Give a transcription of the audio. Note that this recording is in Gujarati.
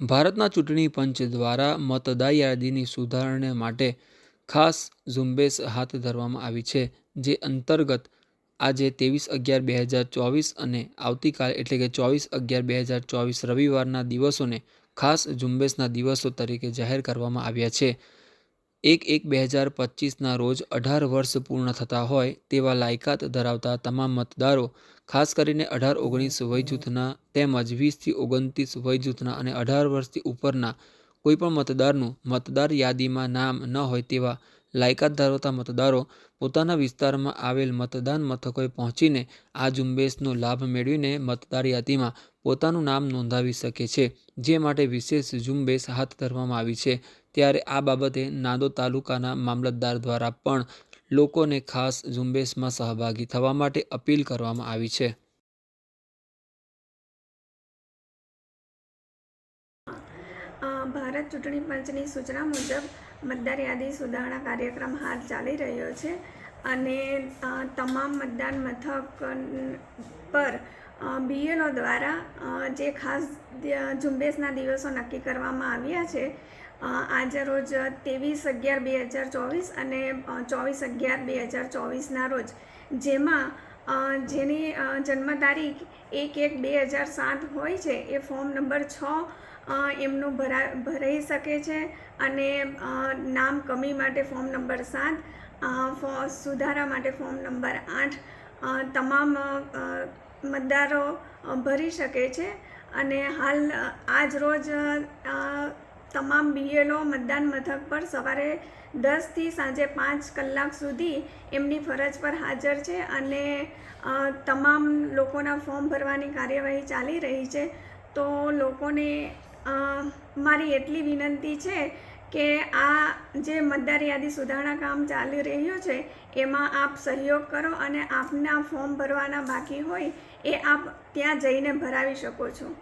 ભારતના ચૂંટણી પંચ દ્વારા મતદાર યાદીની સુધારણા માટે ખાસ ઝુંબેશ હાથ ધરવામાં આવી છે, જે અંતર્ગત આજે ત્રેવીસ અગિયાર બે હજાર ચોવીસ અને આવતીકાલ એટલે કે ચોવીસ અગિયાર બે હજાર ચોવીસ રવિવારના દિવસોને ખાસ ઝુંબેશના દિવસો તરીકે જાહેર કરવામાં આવ્યા છે. એક એક બે હજાર પચીસના રોજ અઢાર વર્ષ પૂર્ણ થતા હોય તેવા લાયકાત ધરાવતા તમામ મતદારો, ખાસ કરીને અઢાર ઓગણીસ વયજૂથના તેમજ વીસથી ઓગણત્રીસ વયજૂથના અને અઢાર વર્ષથી ઉપરના કોઈપણ મતદારનું મતદાર યાદીમાં નામ ન હોય તેવા લાયકાત ધરાવતા મતદારો પોતાના વિસ્તારમાં આવેલ મતદાન મથકોએ પહોંચીને આ ઝુંબેશનો લાભ મેળવીને મતદાર યાદીમાં પોતાનું નામ નોંધાવી શકે છે, જે માટે વિશેષ ઝુંબેશ હાથ ધરવામાં આવી છે. ત્યારે આ બાબતે નાંદોદ તાલુકાના મામલતદાર દ્વારા પણ લોકોને ખાસ ઝુંબેશમાં સહભાગી થવા માટે અપીલ કરવામાં આવી છે. ભારત ચૂંટણી પંચની સૂચના મુજબ મતદાર યાદી સુધારણા કાર્યક્રમ હાથ ચાલી રહ્યો છે અને તમામ મતદાન મથક પર બીએલઓ દ્વારા જે ખાસ ઝુંબેશના દિવસો નક્કી કરવામાં આવ્યા છે આજે રોજ ત્રેવીસ અગિયાર બે હજાર ચોવીસ અને ચોવીસ અગિયાર બે હજાર ચોવીસના રોજ, જેમાં જેની જન્મ તારીખ એક એક બે હજાર સાત હોય છે, એ ફોર્મ નંબર છ એમનું ભરા, ભરાઈ શકે છે અને નામ કમી માટે ફોર્મ નંબર સાત સુધારા માટે ફોર્મ નંબર આઠ તમામ મતદારો ભરી શકે છે અને હાલ આજ રોજ તમામ બીએલઓ મતદાન મથક પર સવારે દસથી સાંજે પાંચ કલાક સુધી એમની ફરજ પર હાજર છે અને તમામ લોકોના ફોર્મ ભરવાની કાર્યવાહી ચાલી રહી છે. તો લોકોને મારી એટલી વિનંતી છે કે આ જે મતદાર યાદી સુધારણા કામ ચાલી રહ્યું છે, એમાં આપ સહયોગ કરો અને આપના ફોર્મ ભરવાના બાકી હોય, એ આપ ત્યાં જઈને ભરાવી શકો છો.